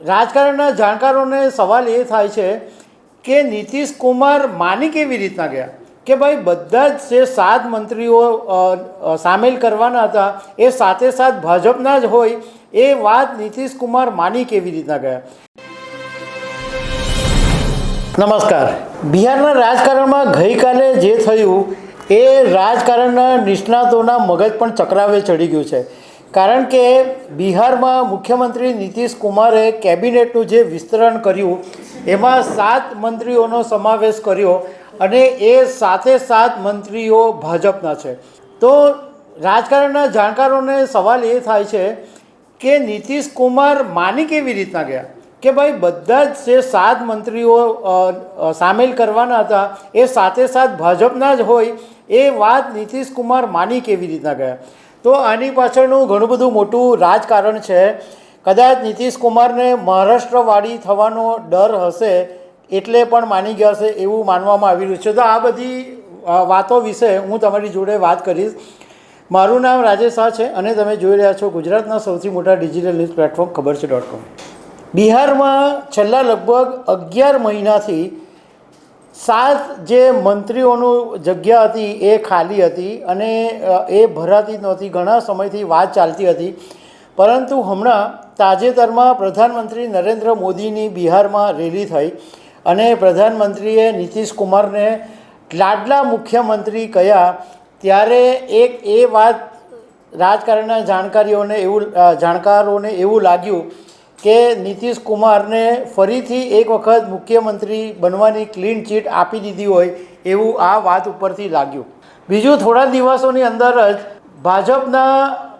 રાજકારણના જાણકારોને સવાલ એ થાય છે કે નીતિશ કુમાર માની કેવી રીતના ગયા? કે ભાઈ બધા જ જે સાત મંત્રીઓ સામેલ કરવાના હતા, એ સાથે સાથ ભાજપના જ હોય, એ વાત નીતિશ કુમાર માની કેવી રીતના ગયા? નમસ્કાર. બિહારના રાજકારણમાં ગઈકાલે જે થયું, એ રાજકારણના નિષ્ણાતોના મગજ પણ ચક્રાવે ચડી ગયું છે. કારણ કે બિહારમાં મુખ્યમંત્રી નીતિશ કુમારે કેબિનેટનું જે વિસ્તરણ કર્યું, એમાં સાત મંત્રીઓનો સમાવેશ કર્યો અને એ સાતે સાત મંત્રીઓ ભાજપના છે. તો રાજકારણના જાણકારોને સવાલ એ થાય છે કે નીતિશ કુમાર માની કેવી રીતના ગયા? કે ભાઈ બધા જ જે સાત મંત્રીઓ સામેલ કરવાના હતા, એ સાથે સાત ભાજપના જ હોય, એ વાત નીતિશ કુમાર માની કેવી રીતના ગયા? તો આની પાછળનું ઘણું બધું મોટું રાજકારણ છે. કદાચ નીતિશ કુમારને મહારાષ્ટ્રવાળી થવાનો ડર હશે એટલે પણ માની ગયા હશે એવું માનવામાં આવી રહ્યું છે. તો આ બધી વાતો વિશે હું તમારી જોડે વાત કરીશ. મારું નામ રાજેશ શાહ છે અને તમે જોઈ રહ્યા છો ગુજરાતના સૌથી મોટા ડિજિટલ ન્યૂઝ પ્લેટફોર્મ ખબર છે ડોટ કોમ. બિહારમાં છેલ્લા લગભગ અગિયાર મહિનાથી સાત જે મંત્રીઓનું જગ્યા હતી એ ખાલી હતી અને એ ભરાતી નહોતી, ઘણા સમયથી વાત ચાલતી હતી. પરંતુ હમણાં તાજેતરમાં પ્રધાનમંત્રી નરેન્દ્ર મોદીની બિહારમાં રેલી થઈ અને પ્રધાનમંત્રીએ નીતિશ કુમારને લાડલા મુખ્યમંત્રી કહ્યા ત્યારે એક એ વાત રાજકારણના જાણકારીઓને એવું જાણકારોને એવું લાગ્યું કે નીતિશ કુમારને ફરીથી એક વખત મુખ્યમંત્રી બનવાની ક્લીન ચીટ આપી દીધી હોય એવું આ વાત ઉપરથી લાગ્યું. બીજું થોડા દિવસોની અંદર જ ભાજપના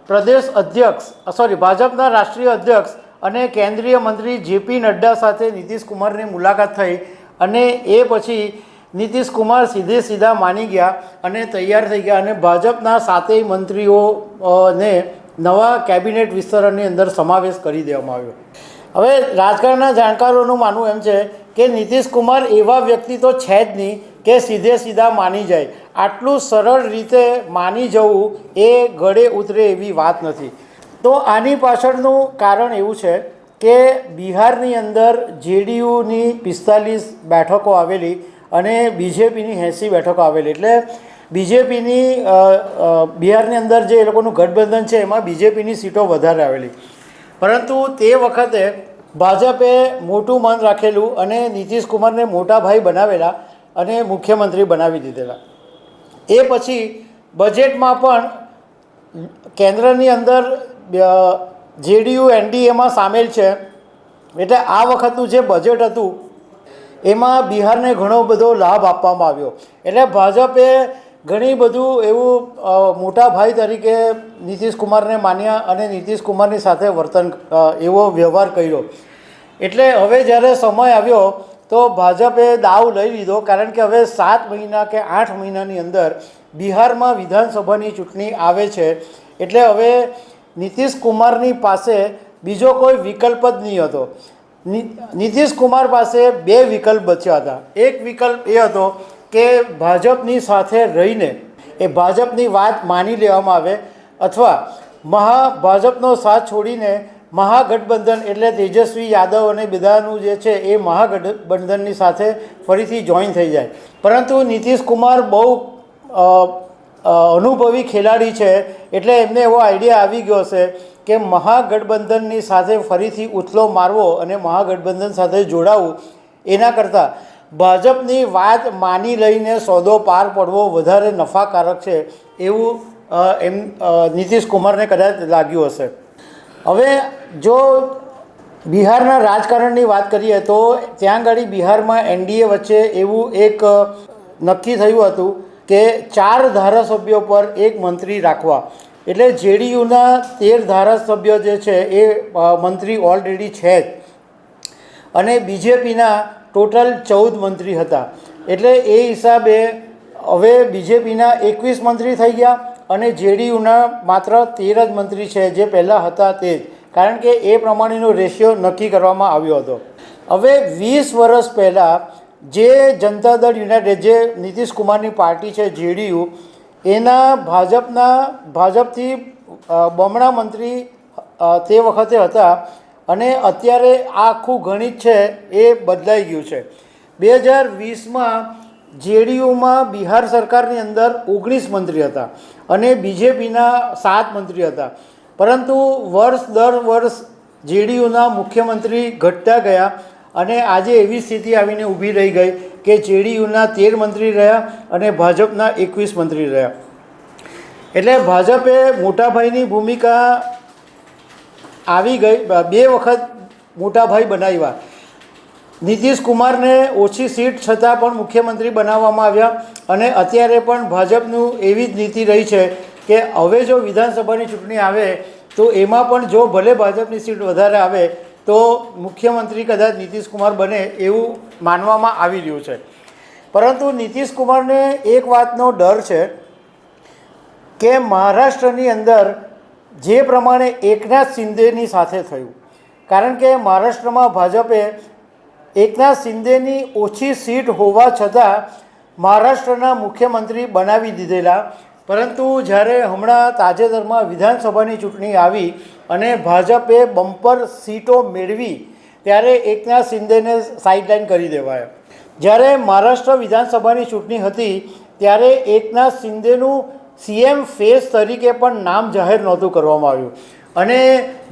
પ્રદેશ અધ્યક્ષ સોરી ભાજપના રાષ્ટ્રીય અધ્યક્ષ અને કેન્દ્રીય મંત્રી જેપી નડ્ડા સાથે નીતિશ કુમારની મુલાકાત થઈ અને એ પછી નીતિશ કુમાર સીધે સીધા માની ગયા અને તૈયાર થઈ ગયા અને ભાજપના સાતેય મંત્રીઓ ને નવા કેબિનેટ વિસ્તરણની અંદર સમાવેશ કરી દેવામાં આવ્યો. હવે રાજકારણના જાણકારોનું માનવું એમ છે કે નીતિશ કુમાર એવા વ્યક્તિ તો છે જ નહીં કે સીધે સીધા માની જાય. આટલું સરળ રીતે માની જવું એ ગળે ઉતરે એવી વાત નથી. તો આની પાછળનું કારણ એવું છે કે બિહારની અંદર જેડીયુની પિસ્તાલીસ બેઠકો આવેલી અને બીજેપીની એંસી બેઠકો આવેલી. એટલે બીજેપીની બિહારની અંદર જે એ લોકોનું ગઠબંધન છે એમાં બીજેપીની સીટો વધારે આવેલી. પરંતુ તે વખતે ભાજપે મોટું મન રાખેલું અને નીતિશ કુમારને મોટા ભાઈ બનાવેલા અને મુખ્યમંત્રી બનાવી દીધેલા. એ પછી બજેટમાં પણ કેન્દ્રની અંદર જેડીયુ એનડીએમાં સામેલ છે. એટલે આ વખતનું જે બજેટ હતું, એમાં બિહારને ઘણો બધો લાભ આપવામાં આવ્યો. એટલે ભાજપે ઘણી બધું એવું મોટા ભાઈ તરીકે નીતિશ કુમારને માન્યા અને નીતિશ કુમારની સાથે વર્તન એવો વ્યવહાર કર્યો. એટલે હવે જ્યારે સમય આવ્યો, તો ભાજપે દાવ લઈ લીધો, કારણ કે હવે સાત મહિના કે આઠ મહિનાની અંદર બિહારમાં વિધાનસભાની ચૂંટણી આવે છે. એટલે હવે નીતિશ કુમારની પાસે બીજો કોઈ વિકલ્પ જ નહીં હતો. નીતિશ કુમાર પાસે બે વિકલ્પ બચ્યા હતા. એક વિકલ્પ એ હતો કે ભાજપની સાથે રહીને એ ભાજપની વાત માની લેવામાં આવે અથવા મહા ભાજપનો સાથ છોડીને મહાગઠબંધન એટલે તેજસ્વી યાદવ અને બધાનું જે છે એ મહાગઠબંધનની સાથે ફરીથી જોઈન થઈ જાય. પરંતુ નીતિશ કુમાર બહુ અનુભવી ખેલાડી છે એટલે એમને એવો આઈડિયા આવી ગયો છે કે મહાગઠબંધનની સાથે ફરીથી ઉથલો મારવો અને મહાગઠબંધન સાથે જોડાવું એના કરતાં ભાજપની વાત માની લઈને સોદો પાર પડવો વધારે નફાકારક છે એવું એમ નીતિશ કુમારને કદાચ લાગ્યું હશે. હવે જો બિહારના રાજકારણની વાત કરીએ તો ત્યાં આગળ બિહારમાં એનડીએ વચ્ચે એવું એક નક્કી થયું હતું કે ચાર ધારાસભ્યો પર એક મંત્રી રાખવા. એટલે જેડીયુના તેર ધારાસભ્યો જે છે એ મંત્રી ઓલરેડી છે જ. અને બીજેપીના ટોટલ ચૌદ મંત્રી હતા. એટલે એ હિસાબે હવે બીજેપીના એકવીસ મંત્રી થઈ ગયા અને જેડીયુના માત્ર તેર જ મંત્રી છે, જે પહેલાં હતા તે જ. કારણ કે એ પ્રમાણેનો રેશિયો નક્કી કરવામાં આવ્યો હતો. હવે વીસ વર્ષ પહેલાં જે જનતા દળ યુનાઇટેડ, જે નીતિશ કુમારની પાર્ટી છે, જેડીયુ, એના ભાજપના, ભાજપથી બમણા મંત્રી તે વખતે હતા. અને અત્યારે આખું ગણિત છે એ બદલાઈ ગયું છે. બે હજાર વીસમાં જેડીયુમાં બિહાર સરકારની અંદર ઓગણીસ મંત્રી હતા અને બીજેપીના સાત મંત્રી હતા. પરંતુ વર્ષ દર વર્ષ જેડીયુના મુખ્યમંત્રી ઘટતા ગયા અને આજે એવી સ્થિતિ આવીને ઊભી રહી ગઈ કે જેડીયુના તેર મંત્રી રહ્યા અને ભાજપના એકવીસ મંત્રી રહ્યા. એટલે ભાજપે મોટાભાઈની ભૂમિકા આવી ગઈ બે વખત મોટાભાઈ બનાવ્યા. નીતિશ કુમારને ઓછી સીટ છતાં પણ મુખ્યમંત્રી બનાવવામાં આવ્યા અને અત્યારે પણ ભાજપનું એવી જ નીતિ રહી છે કે હવે જો વિધાનસભાની ચૂંટણી આવે, તો એમાં પણ જો ભલે ભાજપની સીટ વધારે આવે, તો મુખ્યમંત્રી કદાચ નીતિશ કુમાર બને એવું માનવામાં આવી રહ્યું છે. પરંતુ નીતિશ કુમારને એક વાતનો ડર છે કે મહારાષ્ટ્રની અંદર જે પ્રમાણે એકનાથ શિંદેની સાથે થયું. કારણ કે મહારાષ્ટ્રમાં ભાજપે એકનાથ શિંદેની ઓછી સીટ હોવા છતાં મહારાષ્ટ્રના મુખ્યમંત્રી બનાવી દીધેલા. પરંતુ જ્યારે હમણાં તાજેતરમાં વિધાનસભાની ચૂંટણી આવી અને ભાજપે બમ્પર સીટો મેળવી, ત્યારે એકનાથ શિંદેને સાઇડલાઇન કરી દેવાયા. જ્યારે મહારાષ્ટ્ર વિધાનસભાની ચૂંટણી હતી, ત્યારે એકનાથ શિંદેનું સીએમ ફેસ તરીકે પણ નામ જાહેર નહોતું કરવામાં આવ્યું. અને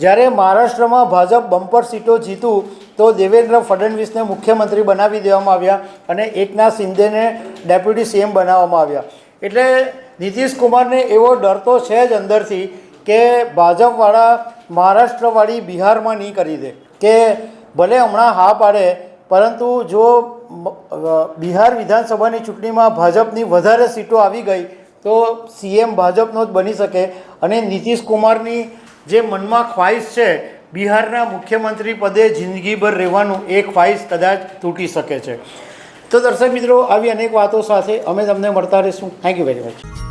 જ્યારે મહારાષ્ટ્રમાં ભાજપ બમ્પર સીટો જીતું, તો દેવેન્દ્ર ફડણવીસને મુખ્યમંત્રી બનાવી દેવામાં આવ્યા અને એકનાથ શિંદેને ડેપ્યુટી સીએમ બનાવવામાં આવ્યા. એટલે નીતિશ કુમારને એવો ડર તો છે જ અંદરથી કે ભાજપવાળા મહારાષ્ટ્રવાળી બિહારમાં નહીં કરી દે. કે ભલે હમણાં હા પાડે, પરંતુ જો બિહાર વિધાનસભાની ચૂંટણીમાં ભાજપની વધારે સીટો આવી ગઈ તો સીએમ ભાજપનો જ બની શકે. અને નીતિશ કુમારની જે મનમાં ખ્વાહિશ છે, બિહારના મુખ્યમંત્રી પદે જિંદગીભર રહેવાનું એ ખ્વાહિશ કદાચ તૂટી શકે છે. તો દર્શક મિત્રો, આવી અનેક વાતો સાથે અમે તમને મળતા રહીશું. Thank you very much